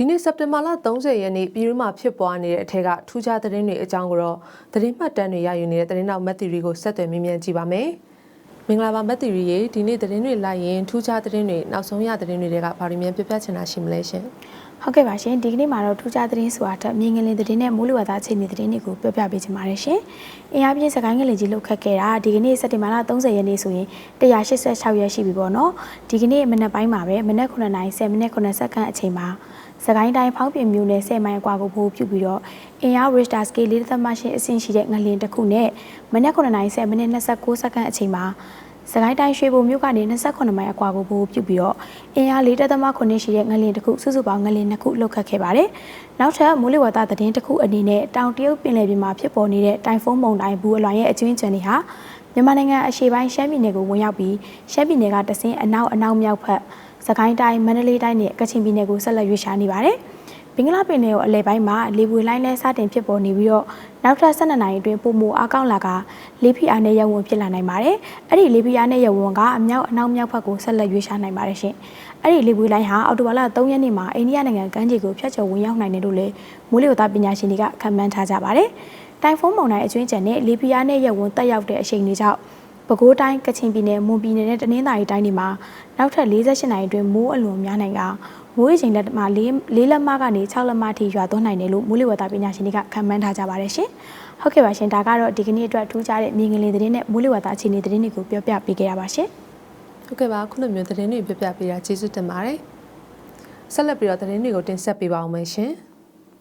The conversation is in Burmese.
ဒီနေ့စက်တင်ဘာလ30ရက်နေ့ပြည်တွင်းမှာဖြစ်ပွားနေတဲ့အထက်ကထူးခြားသတင်းတွေအကြောင်းကိုတော့သတင်းမှတ်တမ်းတွေရယူနေတဲ့သတင်းတော်မက်သီရီကိုဆက်သွယ်မြင်မြန်ကြည့်ပါမယ်။မင်္ဂလာပါမက်သီရီရေဒီနေ့သတင်းတွေလိုက်ရင်ထူးခြားသတင်းတွေနောက်ဆုံးရသတင်းတွေကဘာတွေများပြပြချင်တာရှိမလဲရှင်။ ဟုတ်ကဲ့ပါရှင်ဒီကနေ့မှာတော့ထူးခြားသတင်းဆိုတာထက်မြင်ငလင်သတင်းနဲ့မိုးလေဝသအခြေအနေသတင်းတွေကိုပြောပြပေးချင်ပါတယ်ရှင်။အင်အားပြင်းစကိုင်းငလင်ကြီးလှုပ်ခတ်ခဲ့တာဒီကနေ့စက်တင်ဘာလ30ရက်နေ့ဆိုရင်186ရက်ရှိပြီပေါ့နော်။ဒီကနေ့မနက်ပိုင်းမှာပဲမနက်9:10မိနစ်9စက္ကန့်အချိန်မှာစကိုင်းတိုင်းဖောင်းပြင်မြို့နယ်10မိုင်အကွာကိုပို့ပြုပြီးတော့အင်အား Richter scale 4.8အဆင့်ရှိတဲ့ငလင်တစ်ခုနဲ့မနက်9:10မိနစ်29စက္ကန့်အချိန်မှာ စကိုင်းတိုင်းရွှေဘုံမြို့ကနေ28မိုင်အကွာကိုပို့ပြုပြီးတော့အင်အား4.9ရှိတဲ့ငလင်တစ်ခုစုစုပေါင်းငလင်နှစ်ခုလှုပ်ခတ်ခဲ့ပါတယ်။နောက်ထပ်မိုးလေဝသသတင်းတစ်ခုအနေနဲ့တောင်တရုတ်ပင်လယ်ပြင်မှာဖြစ်ပေါ်နေတဲ့တိုင်ဖုန်းမုန်တိုင်းဘူးအလွန်ရဲ့အကျွင်းချန်တွေဟာမြန်မာနိုင်ငံအရှေ့ပိုင်းရှမ်းပြည်နယ်ကိုဝင်ရောက်ပြီးရှမ်းပြည်နယ်ကတဆင်းအနောက်အနောက်မြောက်ဖက်စကိုင်းတိုင်းမန္တလေးတိုင်းနဲ့ကချင်ပြည်နယ်ကိုဆက်လက်ရွေ့ရှားနေပါတယ်။ ဘင်္ဂလားပင်လယ်ကိုအလဲပိုင်းမှာလေပွေလိုင်းလဲစတင်ဖြစ်ပေါ်နေပြီးတော့နောက်ထပ်12နိုင်အတွင်းပုံမူအားကောင်းလာကလေဖိအားနဲ့ရဝံဖြစ်လာနိုင်ပါတယ်။အဲ့ဒီလေဖိအားနဲ့ရဝံကအမြောက်အနောက်မြောက်ဘက်ကိုဆက်လက်ရွေ့ရှားနိုင်ပါတယ်ရှင်။အဲ့ဒီလေပွေလိုင်းဟာအော်တိုဘာလ3ရက်နေ့မှာအိန္ဒိယနိုင်ငံကမ်းခြေကိုဖျက်ချော်ဝင်ရောက်နိုင်တယ်လို့လည်းမိုးလေဝသပညာရှင်တွေကခန့်မှန်းထားကြပါတယ်။တိုင်ဖုန်းမုန်တိုင်းအကျွင်းကျန်နဲ့လေဖိအားနဲ့ရဝံတက်ရောက်တဲ့အချိန်တွေကြောင့်ပဲခူးတိုင်းကချင်ပြည်နယ်မွန်ပြည်နယ်နဲ့တနင်္သာရီတိုင်းတွေမှာနောက်ထပ်48နိုင်အတွင်းမိုးအလွန်များနိုင်က မိုးရေချိန်လက်မှာ၄လက်မကနေ6လက်မထိရွာသွန်းနိုင်တယ်လို့မိုးလေဝသပညာရှင်တွေကခန့်မှန်းထားကြပါတယ်ရှင်။ဟုတ်ကဲ့ပါရှင်ဒါကတော့ဒီကနေ့အတွက်ထူးခြားတဲ့မြေငလင်သတင်းနဲ့မိုးလေဝသအခြေအနေသတင်းတွေကိုပြောပြပေးခဲ့ရပါရှင်။ဟုတ်ကဲ့ပါခုလိုမျိုးသတင်းတွေပြပြပေးတာကျေးဇူးတင်ပါတယ်။ဆက်လက်ပြီးတော့သတင်းတွေကိုတင်ဆက်ပေးပါအောင်မယ်ရှင်။